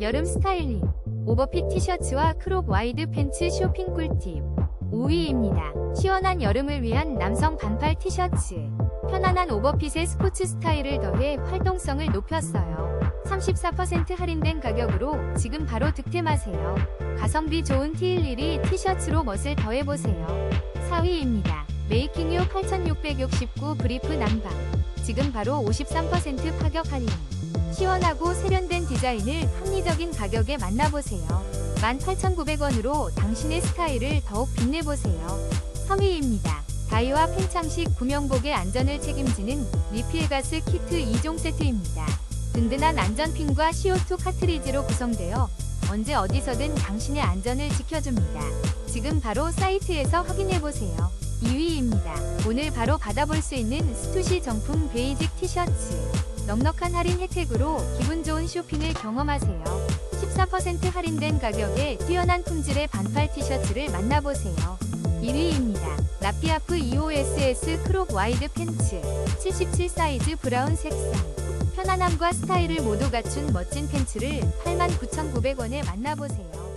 여름 스타일링 오버핏 티셔츠와 크롭 와이드 팬츠 쇼핑 꿀팁 5위입니다. 시원한 여름을 위한 남성 반팔 티셔츠 편안한 오버핏의 스포츠 스타일을 더해 활동성을 높였어요. 34% 할인된 가격으로 지금 바로 득템하세요. 가성비 좋은 티일리리 티셔츠로 멋을 더해보세요. 4위입니다. 메이킹유 8669 브리프 난방 지금 바로 53% 파격 할인 시원하고 세련된 디자인을 합리적인 가격에 만나보세요. 18,900원으로 당신의 스타일을 더욱 빛내보세요. 3위입니다. 다이와 팽창식 구명복의 안전을 책임지는 리필가스 키트 2종 세트입니다. 든든한 안전핀과 CO2 카트리지로 구성되어 언제 어디서든 당신의 안전을 지켜줍니다. 지금 바로 사이트에서 확인해보세요. 2위입니다. 오늘 바로 받아볼 수 있는 스투시 정품 베이직 티셔츠. 넉넉한 할인 혜택으로 기분 좋은 쇼핑을 경험하세요. 14% 할인된 가격에 뛰어난 품질의 반팔 티셔츠를 만나보세요. 1위입니다. 라피아프 EOSS 크롭 와이드 팬츠 77 사이즈 브라운 색상 편안함과 스타일을 모두 갖춘 멋진 팬츠를 89,900원에 만나보세요.